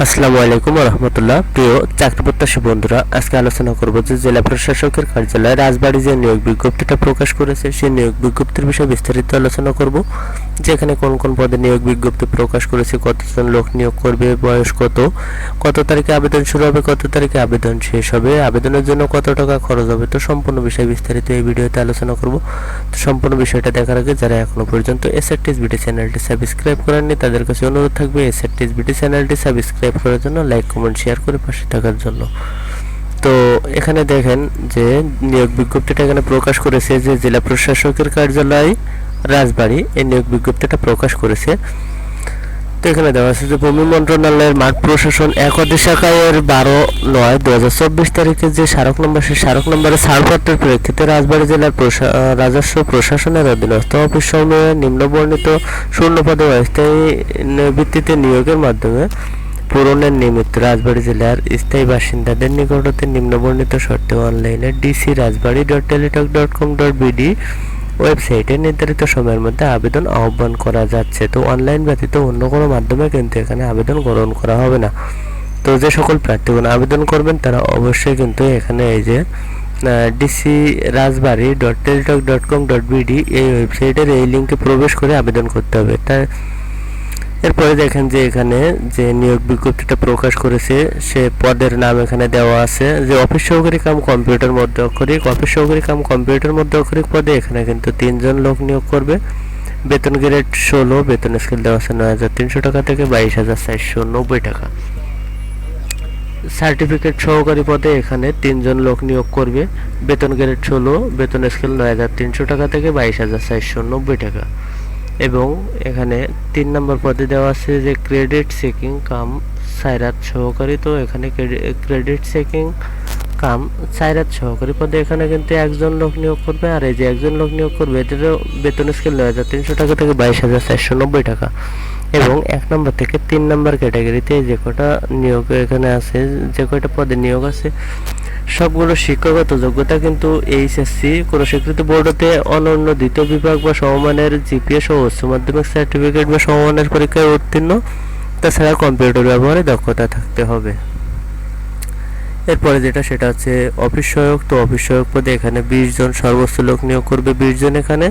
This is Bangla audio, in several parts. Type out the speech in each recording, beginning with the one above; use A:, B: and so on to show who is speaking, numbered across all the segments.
A: আসসালামু আলাইকুম রহমতুল্লাহ প্রিয় চাকরি প্রত্যাশী বন্ধুরা, আজকে আলোচনা করব যে জেলা প্রশাসকের কার্যালয়ে রাজবাড়ী যে নিয়োগ বিজ্ঞপ্তিটা প্রকাশ করেছে, সেই নিয়োগ বিজ্ঞপ্তির বিষয়ে বিস্তারিত আলোচনা করব। যেখানে কোন কোন পদে নিয়োগ বিজ্ঞপ্তি প্রকাশ করেছে, কতজন লোক নিয়োগ করবে, বয়স কত কত তারিখে আবেদন শুরু হবে, কত তারিখে আবেদন শেষ হবে, আবেদনের জন্য কত টাকা খরচ হবে, তো সম্পূর্ণ বিষয় বিস্তারিত এই ভিডিওতে আলোচনা করব। তো সম্পূর্ণ বিষয়টা দেখার আগে যারা এখনও পর্যন্ত এসআরটিএস বিটি চ্যানেলটি সাবস্ক্রাইব করেননি, তাদের কাছে অনুরোধ থাকবে এসআরটিএস বিটি চ্যানেলটি সাবস্ক্রাইব করার জন্য লাইক কমেন্ট শেয়ার করে পাশে থাকার জন্য। তো এখানে দেখেন যে নিয়োগ বিজ্ঞপ্তিটা এখানে প্রকাশ করেছে যে জেলা প্রশাসকের কার্যালয় রাজবাড়ী এই নিয়োগ বিজ্ঞপ্তিটা প্রকাশ করেছে। তো এখানে দেওয়া আছে যে ভূমি মন্ত্রণালয়ের মাঠ প্রশাসন এক অধিশাখায়ের বারো নয় দু হাজার চব্বিশ তারিখে যে স্মারক নম্বর, সেই স্মারক নম্বরে ছাড়পত্রের প্রেক্ষিতে রাজবাড়ী জেলার প্রশা- রাজস্ব প্রশাসনের অধীনস্থ অফিস সমূহে নিম্নবর্ণিত শূন্যপদে অস্থায়ী ভিত্তিতে নিয়োগের মাধ্যমে পূরণের নিমিত্ত রাজবাড়ী জেলার স্থায়ী বাসিন্দাদের নিকটতে নিম্নবর্ণিত শর্তে অনলাইনে DC Rajbari dot Teletalk dot com dot BD ওয়েবসাইটে নির্ধারিত সময়ের মধ্যে আবেদন আহ্বান করা যাচ্ছে। তো অনলাইন ব্যতীত অন্য কোনো মাধ্যমে কিন্তু এখানে আবেদন গ্রহণ করা হবে না। তো যে সকল প্রার্থীগণ আবেদন করবেন, তারা অবশ্যই কিন্তু এখানে এই যে DC Rajbari dot Teletalk dot com dot BD এই ওয়েবসাইটের এই লিঙ্কে প্রবেশ করে আবেদন করতে হবে। তাই এরপরে দেখেন যে এখানে যে নিয়োগ বিজ্ঞপ্তিটা প্রকাশ করেছে, সে পদের নাম এখানে দেওয়া আছে যে অফিস সহকারী কাম কম্পিউটার মধ্য অক্ষরিক, অফিস সহকারী কাম কম্পিউটার মধ্য অক্ষরিক পদে এখানে কিন্তু তিনজন লোক নিয়োগ করবে। বেতন গ্রেড ষোলো, বেতন স্কেল দেওয়া আছে নয় হাজার তিনশো টাকা থেকে বাইশ হাজার চারশো নব্বই টাকা। সার্টিফিকেট সহকারী পদে এখানে তিনজন লোক নিয়োগ করবে। বেতন গ্রেড ষোলো, বেতন স্কেল নয় হাজার তিনশো টাকা থেকে বাইশ হাজার চারশো নব্বই টাকা। এবং এখানে তিন নম্বর পদে দেওয়া আছে যে ক্রেডিট চেকিং কাম সাইরাত সহকারী। তো এখানে ক্রেডিট চেকিং কাম সাইরাত সহকারী পদে এখানে কিন্তু একজন লোক নিয়োগ করবে। আর এই যে একজন লোক নিয়োগ করবে, এটারও বেতন স্কেল নয় হাজার তিনশো টাকা থেকে বাইশ হাজার চারশো নব্বই টাকা। এবং এক নম্বর থেকে তিন নম্বর ক্যাটাগরিতে যে কটা নিয়োগ এখানে আছে, যে কয়টা পদে নিয়োগ আছে, সবগুলো শিক্ষাগত যোগ্যতা কিন্তু এইচএসসি কোনো স্বীকৃত বোর্ডতে অনন্য দ্বিতীয় বিভাগ বা সমমানের জিপিএ সহ উচ্চ মাধ্যমিক সার্টিফিকেট বা সমমানের পরীক্ষায় উত্তীর্ণ। তাছাড়া কম্পিউটার ব্যবহারে দক্ষতা থাকতে হবে। এরপরে যেটা সেটা হচ্ছে অফিস সহায়ক তো অফিস সহায়ক পদে এখানে বিশ জন সর্বোচ্চ লোক নিয়োগ করবে বিশ জন এখানে।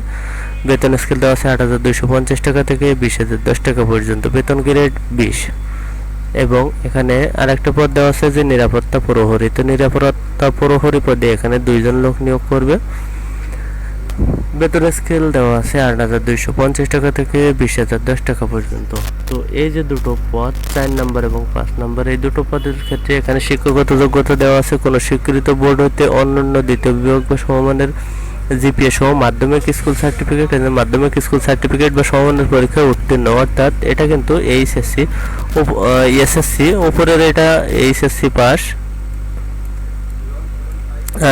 A: বেতন স্কেল দেওয়া আছে আট হাজার দুইশো পঞ্চাশ টাকা থেকে বিশ হাজার দশ টাকা পর্যন্ত। বেতন গ্রেড বিশ। এবং এখানে আরেকটা পদ দেওয়া আছে যে নিরাপত্তা প্রহরী। তো নিরাপত্তা প্রহরী পদে এখানে দুইজন লোক নিয়োগ করবে। বেতন স্কেল দেওয়া আছে আট হাজার দুইশো পঞ্চাশ টাকা থেকে বিশ হাজার দশ টাকা পর্যন্ত। তো এই যে দুটো পদ, চার নম্বর এবং পাঁচ নম্বর, এই দুটো পদের ক্ষেত্রে এখানে শিক্ষাগত যোগ্যতা দেওয়া আছে। কোনো স্বীকৃত বোর্ড হতে অন্যান্য দ্বিতীয় বিভাগ বা সমমানের জিপিএ সহ মাধ্যমিক স্কুল সার্টিফিকেট এবং মাধ্যমিক স্কুল সার্টিফিকেট বা সমমানের পরীক্ষায় উত্তীর্ণ। অর্থাৎ এটা কিন্তু এইচএসসি এসএসসি, উপরের এটা এইচএসসি পাস।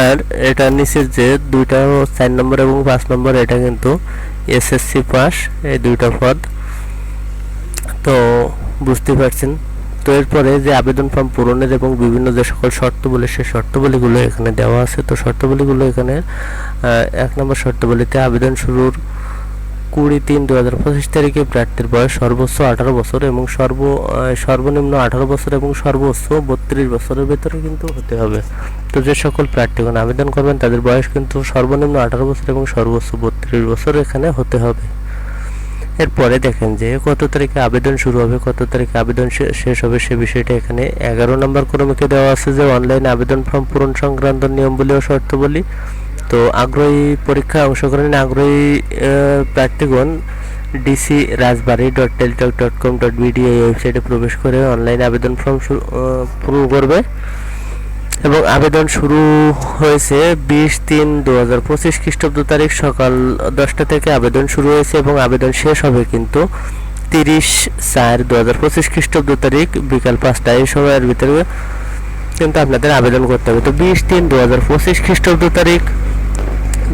A: আর এটা নিচের যে দুইটা চার নম্বর এবং পাঁচ নম্বর, এটা কিন্তু এসএসসি পাস, এই দুইটা পদ। তো বুঝতে পারছেন। তো এরপরে যে আবেদন ফর্ম পূরণের এবং বিভিন্ন যে সকল শর্তাবলী, সেই শর্তাবলীগুলো এখানে দেওয়া আছে। তো শর্তাবলীগুলো এখানে এক নম্বর শর্তাবলীতে আবেদন শুরুর কুড়ি তিন দু হাজার পঁচিশ তারিখে প্রার্থীর বয়স সর্বোচ্চ আঠারো বছর এবং সর্ব সর্বনিম্ন আঠারো বছর এবং সর্বোচ্চ বত্রিশ বছরের ভেতরে কিন্তু হতে হবে। তো যে সকল প্রার্থীগণ আবেদন করবেন, তাদের বয়স কিন্তু সর্বনিম্ন আঠারো বছর এবং সর্বোচ্চ বত্রিশ বছর এখানে হতে হবে। এরপরে দেখেন যে কত তারিখে আবেদন শুরু হবে, কত তারিখে আবেদন শেষ হবে সে বিষয়টা এখানে এগারো নম্বর ক্রমিকে দেওয়া আছে যে অনলাইন আবেদন ফর্ম পূরণ সংক্রান্ত নিয়ম নিয়মবলী ও শর্তাবলী তো আগ্রহী পরীক্ষায় অংশগ্রহণে আগ্রহী প্রার্থীগণ DC Rajbari dot Teletalk dot com dot BD এই ওয়েবসাইটে প্রবেশ করে অনলাইন আবেদন ফর্ম শুরু- পূরণ করবে। এবং আবেদন শুরু হয়েছে বিশ তিন দু হাজার পঁচিশ খ্রিস্টাব্দ তারিখ সকাল দশটা থেকে আবেদন শুরু হয়েছে এবং আবেদন শেষ হবে কিন্তু তিরিশ চার দু হাজার পঁচিশ খ্রিস্টাব্দ তারিখ বিকাল পাঁচটা এই সময়ের ভিতরে কিন্তু আপনাদের আবেদন করতে হবে। তো বিশ তিন দু হাজার পঁচিশ খ্রিস্টাব্দ তারিখ,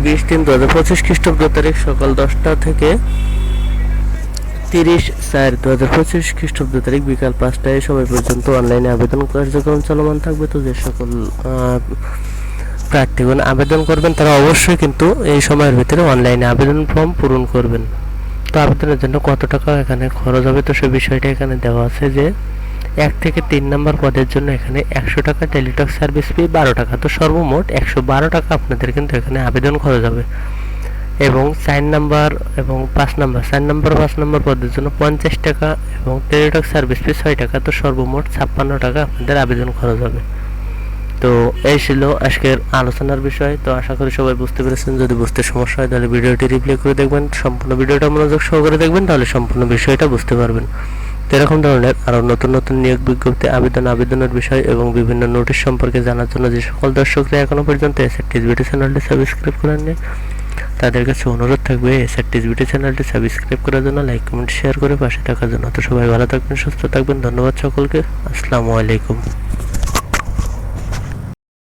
A: বিশ তিন দু হাজার পঁচিশ খ্রিস্টাব্দ তারিখ সকাল দশটা থেকে তিরিশ চার দু হাজার পঁচিশ খ্রিস্টাব্দ তারিখ বিকাল পাঁচটায় সময় পর্যন্ত অনলাইনে আবেদন কার্যক্রম চলমান থাকবে। তো যে সকল প্রার্থীগণ আবেদন করবেন, তারা অবশ্যই কিন্তু এই সময়ের ভিতরে অনলাইনে আবেদন ফর্ম পূরণ করবেন। তো আবেদনের জন্য কত টাকা এখানে খরচ হবে? তো সে বিষয়টা এখানে দেওয়া আছে যে, এক থেকে তিন নম্বর পদের জন্য এখানে একশো টাকা টেলিটক সার্ভিস ফি বারো টাকা। তো সর্বমোট একশো বারো টাকা আপনাদের কিন্তু এখানে আবেদন খরচ হবে। এবং চার নাম্বার এবং পাঁচ নাম্বার। চার নাম্বার, পাঁচ নাম্বার পদের জন্য পঞ্চাশ টাকা এবং টেলিটক সার্ভিস ফি ছয় টাকা। তো সর্বমোট ছাপ্পান্ন টাকা আপনাদের আবেদন খরচ হবে। তো এই ছিল আজকের আলোচনার বিষয়। তো আশা করি সবাই বুঝতে পেরেছেন। যদি বুঝতে সমস্যা হয়, তাহলে ভিডিওটি রিপ্লে করে দেখবেন। সম্পূর্ণ ভিডিওটা মনোযোগ সহকারে দেখবেন, তাহলে সম্পূর্ণ বিষয়টা বুঝতে পারবেন। তো এরকম ধরনের আরও নতুন নতুন নিয়োগ বিজ্ঞপ্তি, আবেদন, আবেদনের বিষয় এবং বিভিন্ন নোটিশ সম্পর্কে জানার জন্য যে সকল দর্শকরা এখনও পর্যন্ত এসআর টিভিটি চ্যানেলটি সাবস্ক্রাইব করেননি তাদের কাছে অনুরোধ থাকবে এসআর চ্যানেলটি সাবস্ক্রাইব করার জন্য লাইক কমেন্ট শেয়ার করে পাশে থাকার জন্য। তো সবাই ভালো থাকবেন, সুস্থ থাকবেন, ধন্যবাদ সকলকে। আসসালামু আলাইকুম।